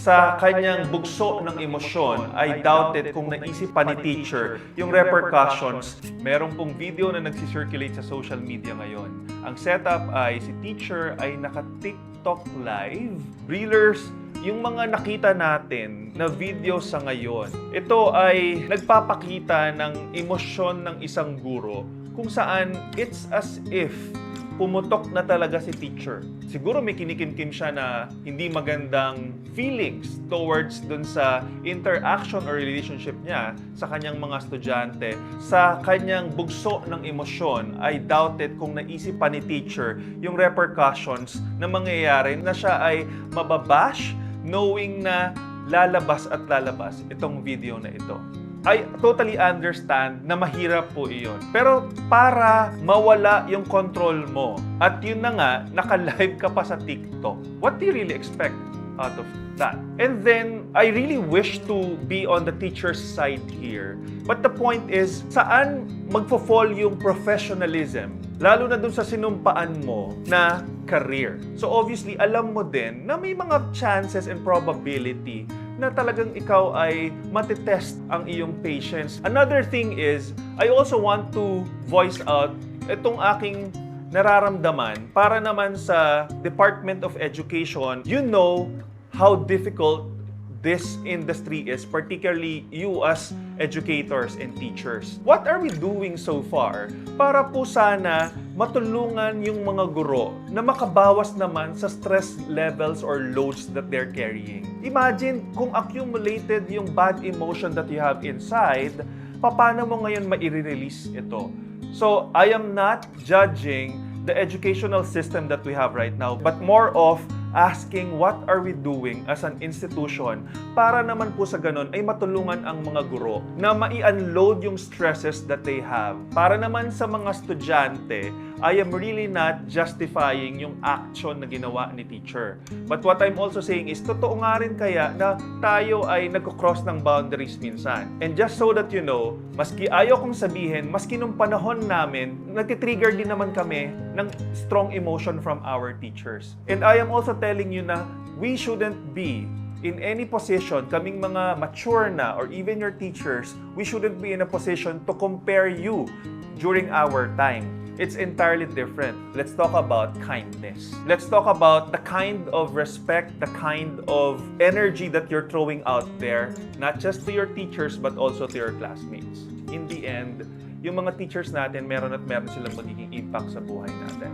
sa kanyang bugso ng emosyon, I doubted kung naisip pa ni teacher yung repercussions. Meron pong video na nagsisirculate sa social media ngayon. Ang setup ay si teacher ay naka-TikTok live. Reelers, yung mga nakita natin na video sa ngayon, ito ay nagpapakita ng emosyon ng isang guro kung saan it's as if pumutok na talaga si teacher. Siguro may kinikimkim siya na hindi magandang feelings towards dun sa interaction or relationship niya sa kanyang mga estudyante. Sa kanyang bugso ng emosyon, I doubted kung naisip pa ni teacher yung repercussions na mangyayari na siya ay mababash knowing na lalabas at lalabas itong video na ito. I totally understand na mahirap po iyon. Pero para mawala yung control mo, at yun na nga, naka-live ka pa sa TikTok, what do you really expect out of that? And then, I really wish to be on the teacher's side here. But the point is, saan magfo-fall yung professionalism? Lalo na dun sa sinumpaan mo na career. So obviously, alam mo din na may mga chances and probability na talagang ikaw ay matitest ang iyong patience. Another thing is, I also want to voice out itong aking nararamdaman para naman sa Department of Education. You know how difficult this industry is, particularly you as educators and teachers. What are we doing so far para po sana matulungan yung mga guro na makabawas naman sa stress levels or loads that they're carrying? Imagine kung accumulated yung bad emotion that you have inside, paano mo ngayon maire-release ito? So, I am not judging the educational system that we have right now, but more of asking what are we doing as an institution para naman po sa ganun ay matulungan ang mga guro na mai-unload yung stresses that they have. Para naman sa mga estudyante, I am really not justifying yung action na ginawa ni teacher. But what I'm also saying is, totoo nga rin kaya na tayo ay nagko-cross ng boundaries minsan. And just so that you know, maski ayaw kong sabihin, maski nung panahon namin, nagtitrigger din naman kami ng strong emotion from our teachers. And I am also telling you na we shouldn't be in any position, kaming mga mature na or even your teachers, we shouldn't be in a position to compare you during our time. It's entirely different. Let's talk about kindness. Let's talk about the kind of respect, the kind of energy that you're throwing out there, not just to your teachers, but also to your classmates. In the end, yung mga teachers natin, meron at meron silang magiging impact sa buhay natin.